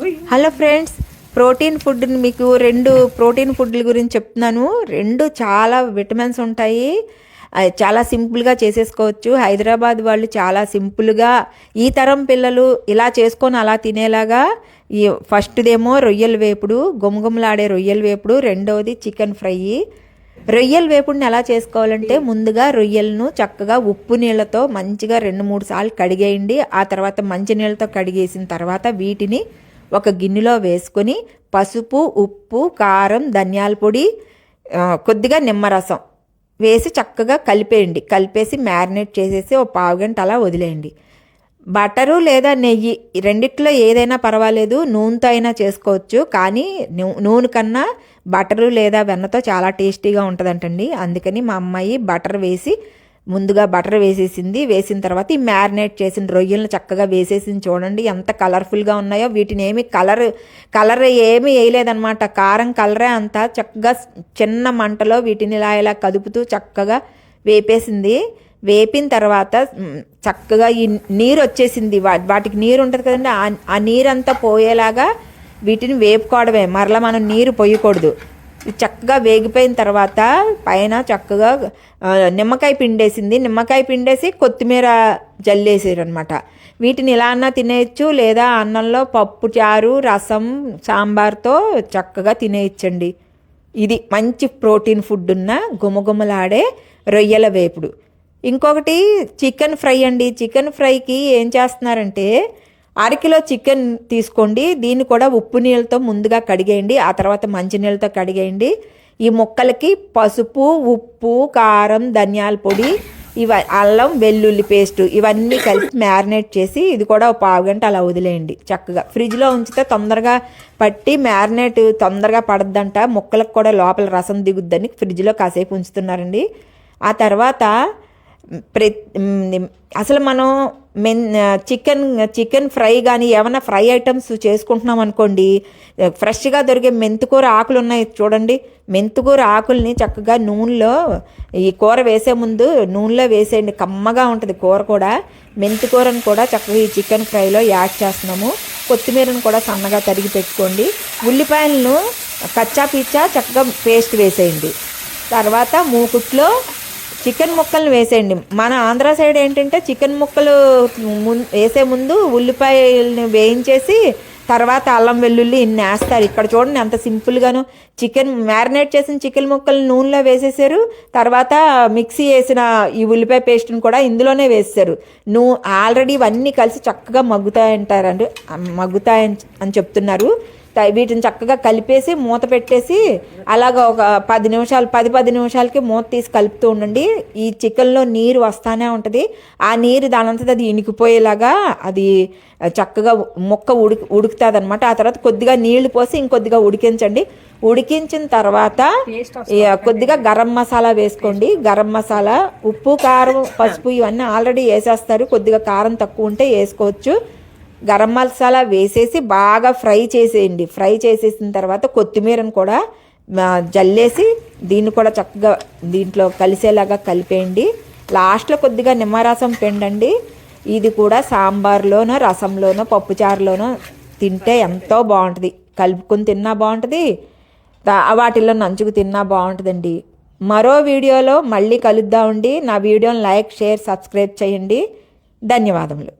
Hello friends protein food మీకు రెండు protein ఫుడ్ల గురించి చెప్తున్నాను. రెండు చాలా విటమిన్స్ ఉంటాయి. అది చాలా సింపుల్గా చేసేసుకోవచ్చు. హైదరాబాద్ వాళ్ళు చాలా సింపుల్గా ఈ తరం పిల్లలు ఇలా చేసుకొని అలా తినేలాగా ఈ ఫస్ట్దేమో రొయ్యల వేపుడు గుమగుమలాడే రొయ్యల వేపుడు రెండవది చికెన్ ఫ్రై. రొయ్యల వేపుడిని ఎలా చేసుకోవాలంటే ముందుగా రొయ్యలను చక్కగా ఉప్పు నీళ్ళతో మంచిగా రెండు మూడు సార్లు కడిగేయండి. ఆ తర్వాత మంచి నీళ్ళతో కడిగేసిన తర్వాత వీటిని ఒక గిన్నెలో వేసుకొని పసుపు ఉప్పు కారం ధనియాల పొడి కొద్దిగా నిమ్మరసం వేసి చక్కగా కలిపేయండి. కలిపేసి మ్యారినేట్ చేసేసి ఒక పావు గంట అలా వదిలేయండి. బటరు లేదా నెయ్యి రెండిట్లో ఏదైనా పర్వాలేదు నూనెతో అయినా చేసుకోవచ్చు కానీ నూనె కన్నా బటరు లేదా వెన్నతో చాలా టేస్టీగా ఉంటుందంటండి. అందుకని మా అమ్మాయి బటర్ వేసి ముందుగా బటర్ వేసేసింది. వేసిన తర్వాత ఈ మ్యారినేట్ చేసిన రొయ్యలను చక్కగా వేసేసింది చూడండి. ఎంత కలర్ఫుల్గా ఉన్నాయో. వీటిని ఏమి కలర్ కలర్ ఏమీ వేయలేదన్నమాట. కారం కలరే అంతా చక్కగా చిన్న మంటలో వీటిని ఇలా ఇలా కదుపుతూ చక్కగా వేపేసింది. వేపిన తర్వాత చక్కగా ఈ నీరు వచ్చేసింది. వా- వాటికి నీరు ఉంటుంది కదండి. ఆ- ఆ నీరంతా పోయేలాగా వీటిని వేపుకోవడమే. మరలా మనం నీరు పోయకూడదు. చక్కగా వేగిపోయిన తర్వాత పైన చక్కగా నిమ్మకాయ పిండేసింది. నిమ్మకాయ పిండేసి కొత్తిమీర జల్లేసారు అనమాట వీటిని ఇలా అన్నా తినేయచ్చు లేదా అన్నంలో పప్పు చారు రసం సాంబార్తో చక్కగా తినేయచ్చండి. ఇది మంచి ప్రోటీన్ ఫుడ్ ఉన్న గుమగుమలాడే రొయ్యల వేపుడు. ఇంకొకటి చికెన్ ఫ్రై అండి. చికెన్ ఫ్రైకి ఏం చేస్తున్నారంటే అరకిలో చికెన్ తీసుకోండి. దీన్ని కూడా ఉప్పు నీళ్ళతో ముందుగా కడిగేయండి. ఆ తర్వాత మంచి నీళ్ళతో కడిగేయండి. ఈ ముక్కలకి పసుపు ఉప్పు కారం ధనియాల పొడి ఇవ అల్లం వెల్లుల్లి పేస్ట్ ఇవన్నీ కలిపి మ్యారినేట్ చేసి ఇది కూడా ఒక పావు గంట అలా వదిలేయండి చక్కగా. ఫ్రిడ్జ్లో ఉంచితే తొందరగా పట్టి మ్యారినేట్ తొందరగా పడద్దంట. ముక్కలకు కూడా లోపల రసం దిగుద్దని ఫ్రిడ్జ్లో కాసేపు ఉంచుతున్నారండి. ఆ తర్వాత ప్ర అసలు మనం మెన్ చికెన్ చికెన్ ఫ్రై కానీ ఏమైనా ఫ్రై ఐటమ్స్ చేసుకుంటున్నాం అనుకోండి ఫ్రెష్గా దొరికే మెంతుకూర ఆకులు ఉన్నాయి చూడండి. మెంతుకూర ఆకుల్ని చక్కగా నూనెలో ఈ కూర వేసే ముందు నూనెలో వేసేయండి. కమ్మగా ఉంటుంది కూర కూడా. మెంతుకూరను కూడా చక్కగా ఈ చికెన్ ఫ్రైలో యాడ్ చేస్తున్నాము. కొత్తిమీరను కూడా సన్నగా తరిగి పెట్టుకోండి. ఉల్లిపాయలను కచ్చా పిచ్చా చక్కగా పేస్ట్ వేసేయండి. తర్వాత మూకుట్లో చికెన్ ముక్కలను వేసేయండి. మన ఆంధ్ర సైడ్ ఏంటంటే చికెన్ ముక్కలు వేసే ముందు ఉల్లిపాయలని వేయించేసి తర్వాత అల్లం వెల్లుల్లి ఇన్ని వేస్తారు. ఇక్కడ చూడండి ఎంత సింపుల్గాను చికెన్ మ్యారినేట్ చేసిన చికెన్ ముక్కలు నూనెలో వేసేసారు. తర్వాత మిక్సీ వేసిన ఈ ఉల్లిపాయ పేస్ట్ని కూడా ఇందులోనే వేస్తారు. నూ ఆల్రెడీ ఇవన్నీ కలిసి చక్కగా మగ్గుతాయంటారండి. మగ్గుతాయని అని చెప్తున్నారు. వీటిని చక్కగా కలిపేసి మూత పెట్టేసి అలాగ ఒక పది నిమిషాలు పది పది నిమిషాలకి మూత తీసి కలుపుతూ ఉండండి. ఈ చికెన్లో నీరు వస్తానే ఉంటుంది. ఆ నీరు దానంతది అది ఇనికిపోయేలాగా అది చక్కగా ముక్క ఉడికి ఉడుకుతుంది అనమాట ఆ తర్వాత కొద్దిగా నీళ్ళు పోసి ఇంకొద్దిగా ఉడికించండి. ఉడికించిన తర్వాత కొద్దిగా గరం మసాలా వేసుకోండి. గరం మసాలా ఉప్పు కారం పసుపు ఇవన్నీ ఆల్రెడీ వేసేస్తారు. కొద్దిగా కారం తక్కువ ఉంటే వేసుకోవచ్చు. గరం మసాలా వేసేసి బాగా ఫ్రై చేసేయండి. ఫ్రై చేసేసిన తర్వాత కొత్తిమీరను కూడా జల్లేసి దీన్ని కూడా చక్కగా దీంట్లో కలిసేలాగా కలిపేయండి. లాస్ట్లో కొద్దిగా నిమ్మరసం పిండండి. ఇది కూడా సాంబార్లోనో రసంలోనో పప్పుచారులోనో తింటే ఎంతో బాగుంటుంది. కలుపుకొని తిన్నా బాగుంటుంది. వాటిల్లో నంచుకు తిన్నా బాగుంటుందండి. మరో వీడియోలో మళ్ళీ కలుద్దామండి. నా వీడియోని లైక్ షేర్ సబ్స్క్రైబ్ చేయండి. ధన్యవాదములు.